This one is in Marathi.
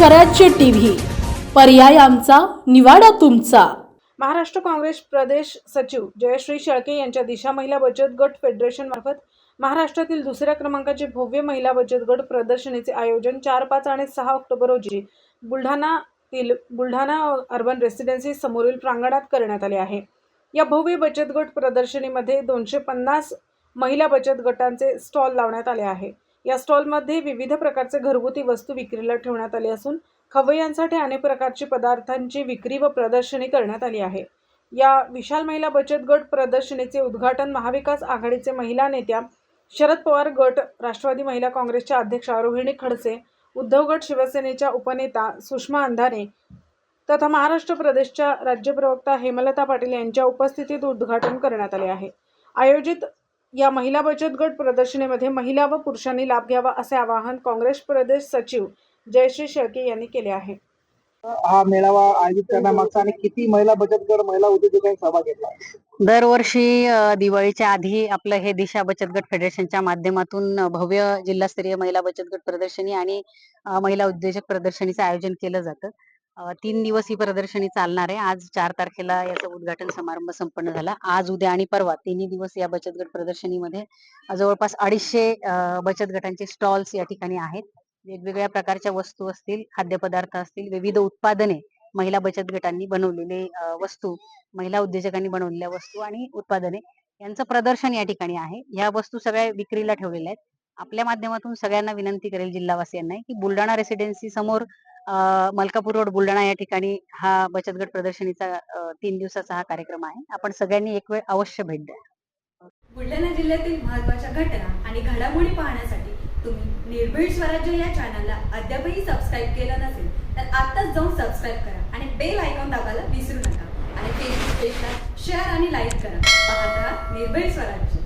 स्वराज्य टीव्ही. पर्याय आमचा निवाडा तुमचा. महाराष्ट्र काँग्रेस प्रदेश सचिव जयश्री शेळके यांच्या दिशा महिला बचत गट फेडरेशन मार्फत महाराष्ट्रातील दुसऱ्या क्रमांकाचे भव्य महिला बचत गट प्रदर्शनीचे आयोजन चार पाच आणि सहा ऑक्टोबर रोजी बुलढाणातील बुलढाणा अर्बन रेसिडेन्सी समोरील प्रांगणात करण्यात आले आहे. या भव्य बचत गट प्रदर्शनीमध्ये दोनशे पन्नास महिला बचत गटांचे स्टॉल लावण्यात आले आहे. या स्टॉलमध्ये विविध प्रकारचे घरगुती वस्तू विक्रीला ठेवण्यात आली असून खवय्यांसाठी अनेक प्रकारची पदार्थांची विक्री व प्रदर्शनी करण्यात आली आहे. या विशाल महिला बचत गट प्रदर्शनीचे उद्घाटन महाविकास आघाडीचे महिला नेत्या शरद पवार गट राष्ट्रवादी महिला काँग्रेसच्या अध्यक्षा रोहिणी खडसे उद्धव गट शिवसेनेच्या उपनेता सुषमा अंधारे तथा महाराष्ट्र प्रदेशच्या राज्य प्रवक्ता हेमलता पाटील यांच्या उपस्थितीत उद्घाटन करण्यात आले आहे. आयोजित या महिला बचत गट प्रदर्शनीमध्ये महिला व पुरुषांनी लाभ घ्यावा असे आवाहन काँग्रेस प्रदेश सचिव जयश्री शेळके यांनी केले आहे. हा मेळावा आयोजित करण्यामागचा आणि किती महिला बचत गट महिला उद्योजकांनी सहभाग घेतला? दरवर्षी दिवाळीच्या आधी आपलं हे दिशा बचत गट फेडरेशनच्या माध्यमातून भव्य जिल्हास्तरीय महिला बचत गट प्रदर्शनी आणि महिला उद्योजक प्रदर्शनीचं आयोजन केलं जातं. तीन दिवस ही प्रदर्शनी चालणार आहे. आज चार तारखेला याचा उद्घाटन समारंभ संपन्न झाला. आज उद्या आणि परवा तिन्ही दिवस या बचत गट प्रदर्शनीमध्ये जवळपास अडीचशे बचत गटांचे स्टॉल्स या ठिकाणी आहेत. वेगवेगळ्या प्रकारच्या वस्तू असतील खाद्यपदार्थ असतील विविध उत्पादने महिला बचत गटांनी बनवलेले वस्तू महिला उद्योजकांनी बनवलेल्या वस्तू आणि उत्पादने यांचं प्रदर्शन या ठिकाणी आहे. ह्या वस्तू सगळ्या विक्रीला ठेवलेल्या आहेत. आपल्या माध्यमातून सगळ्यांना विनंती करेल जिल्हावासियांना की बुलढाणा रेसिडेन्सी समोर मलकापूर रोड बुलढाणा या ठिकाणी हा बचत गट प्रदर्शनीचा तीन दिवसाचा हा कार्यक्रम आहे. आपण सगळ्यांनी एक वेळ अवश्य भेट द्या. बुलढाणा जिल्ह्यातील महत्त्वाच्या घटना आणि घडामोडी पाहण्यासाठी तुम्ही निर्भीड स्वराज्य या चॅनलला अद्यापही सबस्क्राईब केलं नसेल तर आत्ताच जाऊन सबस्क्राईब करा आणि बेल आयकॉन दाबायला विसरू नका. आणि फेसबुक पेजला शेअर आणि लाईक करा. पाहत राहा निर्भीड स्वराज्य.